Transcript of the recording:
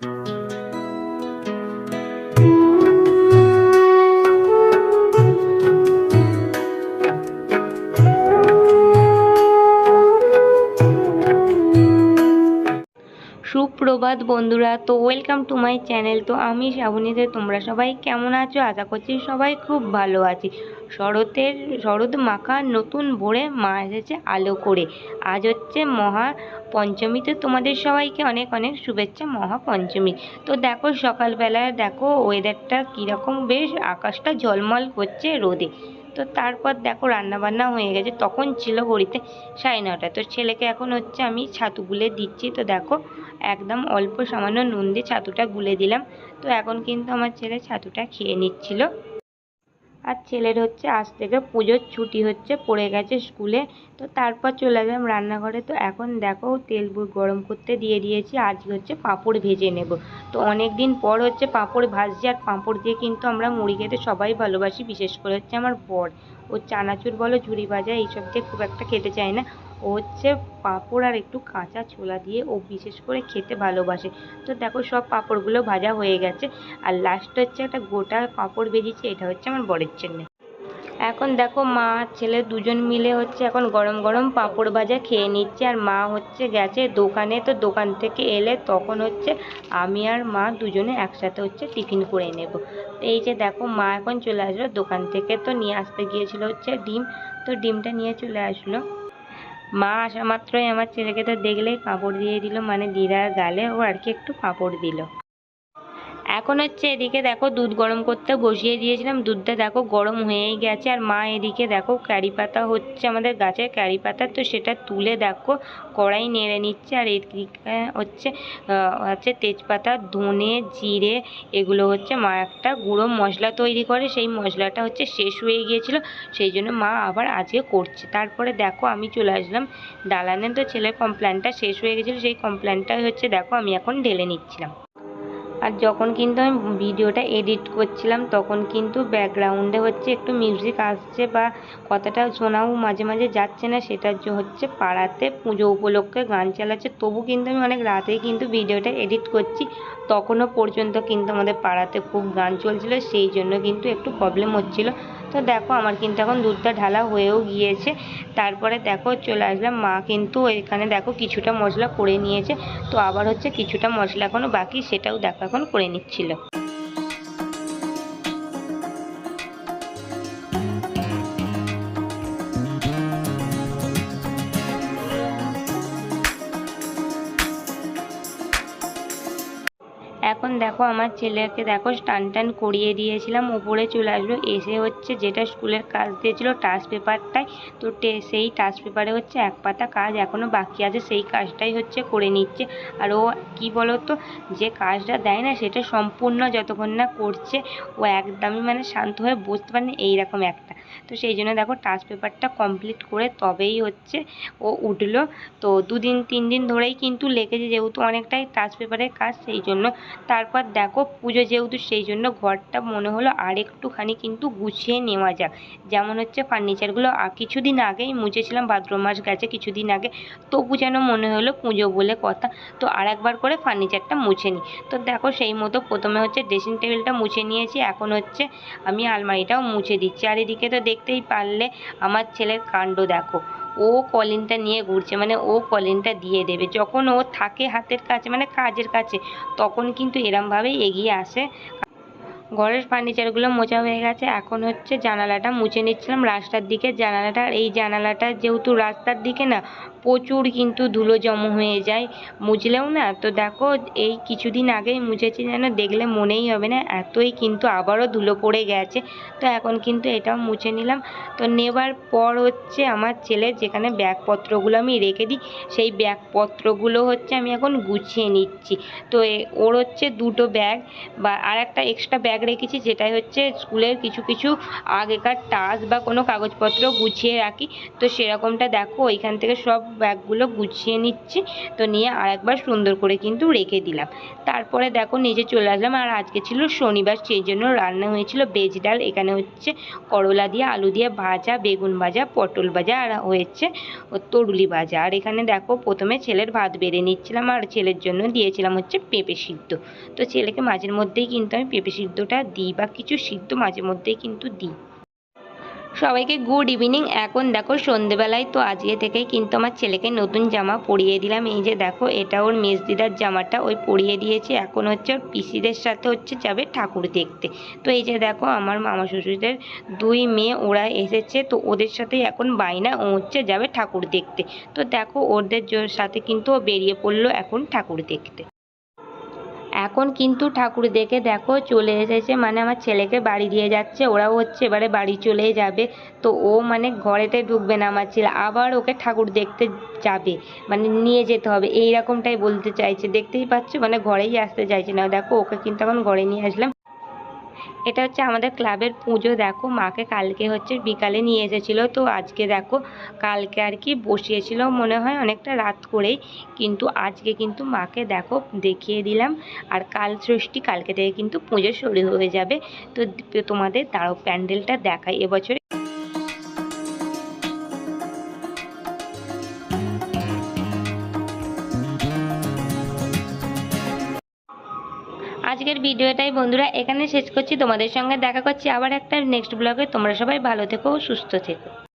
Thank you. সুপ্রভাত বন্ধুরা, তো ওয়েলকাম টু মাই চ্যানেল তো আমি শ্রাবণীতে তোমরা সবাই কেমন আছো? আশা করছি সবাই খুব ভালো আছি। শরতের, শরৎ মাখা নতুন ভোরে মা এসেছে আলো করে। আজ হচ্ছে মহা পঞ্চমীতে তোমাদের সবাইকে অনেক অনেক শুভেচ্ছা, মহা পঞ্চমী। তো দেখো সকালবেলায়, দেখো ওয়েদারটা কীরকম, বেশ আকাশটা ঝলমল করছে রোদে। তো তারপর দেখো রান্না বান্না হয়ে গেছে। তখন ছিল ঘড়িতে সাড়ে নটা তো ছেলেকে এখন হচ্ছে আমি ছাতু গুলে দিচ্ছি। তো দেখো একদম অল্প সামান্য নুন দিয়ে ছাতুটা গুলে দিলাম। তো এখন কিন্তু আমার ছেলে ছাতুটা খেয়ে নিচ্ছিল। আর ছেলের হচ্ছে আজ থেকে পুজোর ছুটি হচ্ছে, পড়ে গেছে স্কুলে। তো তারপর চলে গেলাম রান্নাঘরে। তো এখন দেখো তেল গরম করতে দিয়ে দিয়েছি, আজকে হচ্ছে পাঁপড় ভেজে নেব। তো অনেক দিন পর হচ্ছে পাঁপড় ভাজছি, আর পাঁপড় দিয়ে কিন্তু আমরা মুড়ি খেতে সবাই ভালোবাসি, বিশেষ করে হচ্ছে আমার বর। ও চানাচুর বলো, ঝুড়ি ভাজা, এইসব দিয়ে খুব একটা খেতে চায় না। ও হচ্ছে পাঁপড় আর একটু কাঁচা ছোলা দিয়ে ও বিশেষ করে খেতে ভালোবাসে। তো দেখো সব পাঁপড়গুলো ভাজা হয়ে গেছে। আর লাস্ট হচ্ছে একটা গোটা পাঁপড় ভেজেছি, এটা হচ্ছে আমার বরের জন্য। এখন দেখো মা, ছেলে দুজন মিলে হচ্ছে এখন গরম গরম পাঁপড় ভাজা খেয়ে নিচ্ছে। আর মা হচ্ছে গেছে দোকানে, তো দোকান থেকে এলে তখন হচ্ছে আমি আর মা দুজনে একসাথে হচ্ছে টিফিন করে নেব। এই যে দেখো মা এখন চলে আসলো দোকান থেকে, তো নিয়ে আসতে গিয়েছিল হচ্ছে ডিম। তো ডিমটা নিয়ে চলে আসলো। মা আসা মাত্রই আমার ছেলেকে তো দেখলেই কাপড় দিয়ে দিল মানে দিদার গালে ও আর কি একটু পাঁপড় দিল। এখন হচ্ছে এদিকে দেখো দুধ গরম করতে বসিয়ে দিয়েছিলাম। দুধটা দেখো গরম হয়েই গেছে আর মা এদিকে দেখো ক্যারি পাতা হচ্ছে আমাদের গাছের ক্যারি পাতা, তো সেটা তুলে দেখো, কড়াই নেড়ে নিচ্ছে আর এদিকে হচ্ছে হচ্ছে তেজপাতা, ধনে, জিরে, এগুলো হচ্ছে মা একটা গুঁড়ো মশলা তৈরি করে, সেই মশলাটা হচ্ছে শেষ হয়ে গিয়েছিল, সেই জন্য মা আবার আজকে করছে। তারপরে দেখো আমি চলে আসলাম দালানে তো ছেলের কমপ্ল্যানটা শেষ হয়ে গেছিল, সেই কমপ্ল্যানটাই হচ্ছে দেখো আমি এখন ঢেলে নিচ্ছিলাম। আর যখন কিন্তু আমি ভিডিওটা এডিট করছিলাম, তখন কিন্তু ব্যাকগ্রাউন্ডে হচ্ছে একটু মিউজিক আসছে বা কথাটা শোনাও মাঝে মাঝে যাচ্ছে না, সেটা হচ্ছে পাড়াতে পুজো উপলক্ষে গান চালাচ্ছে। তবু কিন্তু আমি অনেক রাতেই কিন্তু ভিডিওটা এডিট করছি। তখনও পর্যন্ত কিন্তু আমাদের পাড়াতে খুব গান চলছিল, সেই জন্য কিন্তু একটু প্রবলেম হচ্ছিল। তো দেখো আমার কিন্তু এখন দুধটা ঢালা হয়েও গিয়েছে। তারপরে দেখো চলে আসলাম, মা কিন্তু এখানে দেখো কিছুটা মশলা করে নিয়েছে। তো আবার হচ্ছে কিছুটা মশলা এখনও বাকি, সেটাও দেখো এখন করে নিচ্ছিল। এখন দেখো আমার ছেলেকে দেখো স্টান টান করিয়ে দিয়েছিলাম। উপরে চলে আসলো, এসে হচ্ছে যেটা স্কুলের কাজ দিয়েছিল টাচ পেপারটাই। তো সেই টাচ পেপারে হচ্ছে এক পাতা কাজ এখনও বাকি আছে, সেই কাজটাই হচ্ছে করে নিচ্ছে। আর ও কি বলতো, যে কাজটা দেয় না সেটা সম্পূর্ণ যতক্ষণ না করছে, ও একদমই মানে শান্ত হয়ে বসতে পারে এইরকম একটা। তো সেই জন্য দেখো টাচ পেপারটা কমপ্লিট করে তবেই হচ্ছে ও উঠল। তো দুদিন, তিন দিন ধরেই কিন্তু লেগেছে, যেহেতু অনেকটাই টাচ পেপারের কাজ, সেই জন্য তারপর দেখো পুজো যেহেতু সেই জন্য ঘরটা মনে হলো আর একটুখানি কিন্তু গুছিয়ে নেওয়া যাক। যেমন হচ্ছে ফার্নিচারগুলো কিছুদিন আগেই মুছেছিলাম ভাদ্র মাস গেছে কিছুদিন আগে। তবু যেন মনে হলো পুজো বলে কথা। তো আর একবার করে ফার্নিচারটা মুছে নিই তো দেখো সেই মতো প্রথমে হচ্ছে ড্রেসিং টেবিলটা মুছে নিয়েছি। এখন হচ্ছে আমি আলমারিটাও মুছে দিচ্ছি। আর এদিকে তো দেখতেই পারলে আমার ছেলের কাণ্ড দেখো। ও কলিনটা নিয়ে ঘুরছে মানে ও কলিনটা দিয়ে দেবে। যখন ও থাকে হাতের কাছে মানে কাজের কাছে, তখন কিন্তু এরমভাবেই এগিয়ে আসে। ঘরের ফার্নিচারগুলো মোছা হয়ে গেছে। এখন হচ্ছে জানালাটা মুছে নিচ্ছিলাম রাস্তার দিকে। জানালাটা, এই জানালাটা যেহেতু রাস্তার দিকে না, প্রচুর কিন্তু ধুলো জমা হয়ে যায়। মুছলেও না, তো দেখো এই কিছুদিন আগেই মুছেছি যেন দেখলে মনেই হবে না, এতই কিন্তু আবারও ধুলো পড়ে গেছে। তো এখন কিন্তু এটাও মুছে নিলাম। তো নেবার পর হচ্ছে আমার ছেলে যেখানে ব্যাগপত্রগুলো আমি রেখে দিই, সেই ব্যাগপত্রগুলো হচ্ছে আমি এখন গুছিয়ে নিচ্ছি। তো ওর হচ্ছে দুটো ব্যাগ বা আর একটা এক্সট্রা ব্যাগ ব্যাগ রেখেছি, যেটাই হচ্ছে স্কুলের কিছু কিছু আগেকার টাস বা কোনো কাগজপত্র গুছিয়ে রাখি। তো সেরকমটা দেখো, ওইখান থেকে সব ব্যাগগুলো গুছিয়ে নিচ্ছি, তো নিয়ে আর একবার সুন্দর করে কিন্তু রেখে দিলাম। তারপরে দেখো, নিজে চলে আসলাম। আর আজকে ছিল শনিবার, সেই জন্য রান্না হয়েছিল ভেজ ডাল। এখানে হচ্ছে করলা দিয়ে আলু দিয়ে ভাজা, বেগুন ভাজা, পটল ভাজা, আর হয়েছে তরুলি ভাজা। আর এখানে দেখো, প্রথমে ছেলের ভাত বেড়ে নিচ্ছিলাম, আর ছেলের জন্য দিয়েছিলাম হচ্ছে পেঁপে সিদ্ধ। তো ছেলেকে মাঝের মধ্যেই কিন্তু আমি পেঁপে সিদ্ধটা দিই বা কিছু সিদ্ধ মাঝে মধ্যেই কিন্তু দিই। সবাইকে গুড ইভিনিং এখন দেখো সন্ধেবেলায় তো আজকে থেকেই কিন্তু আমার ছেলেকে নতুন জামা পরিয়ে দিলাম। এই যে দেখো, এটা ওর মেজদিদার জামাটা ওই পরিয়ে দিয়েছে। এখন হচ্ছে ওর পিসিদের সাথে হচ্ছে যাবে ঠাকুর দেখতে। তো এই যে দেখো, আমার মামা শ্বশুরদের দুই মেয়ে ওরা এসেছে। তো ওদের সাথেই এখন বাইনা ও হচ্ছে যাবে ঠাকুর দেখতে। তো দেখো, ওদের সাথে কিন্তু ও বেরিয়ে পড়ল এখন ঠাকুর দেখতে। এখন কিন্তু ঠাকুর দেখে দেখো চলে এসেছে মানে আমার ছেলেকে বাড়ি দিয়ে যাচ্ছে, ওরাও হচ্ছে এবারে বাড়ি চলে যাবে। তো ও মানে ঘরেতে ঢুকবে না আমার ছেলে, আবার ওকে ঠাকুর দেখতে যাবে মানে নিয়ে যেতে হবে এই রকমটাই বলতে চাইছে। দেখতেই পাচ্ছ মানে ঘরেই আসতে চাইছে না। দেখো ওকে কিন্তু এখন ঘরে নিয়ে আসলাম। এটা হচ্ছে আমাদের ক্লাবের পুজো, দেখো। মাকে কালকে হচ্ছে বিকালে নিয়ে এসেছিল। তো আজকে দেখো, কালকে আর কি বসিয়েছিল মনে হয় অনেকটা রাত করেই। কিন্তু আজকে কিন্তু মাকে দেখো দেখিয়ে দিলাম। আর কাল ষষ্ঠী কালকে থেকে কিন্তু পুজো শুরু হয়ে যাবে। তো তোমাদের দাঁড়ো প্যান্ডেলটা দেখাই। এবছর আজকের ভিডিওটাই বন্ধুরা এখানে শেষ করছি। তোমাদের সঙ্গে দেখা করছি আবার একটা নেক্সট ব্লগে তোমরা সবাই ভালো থেকো, সুস্থ থেকো।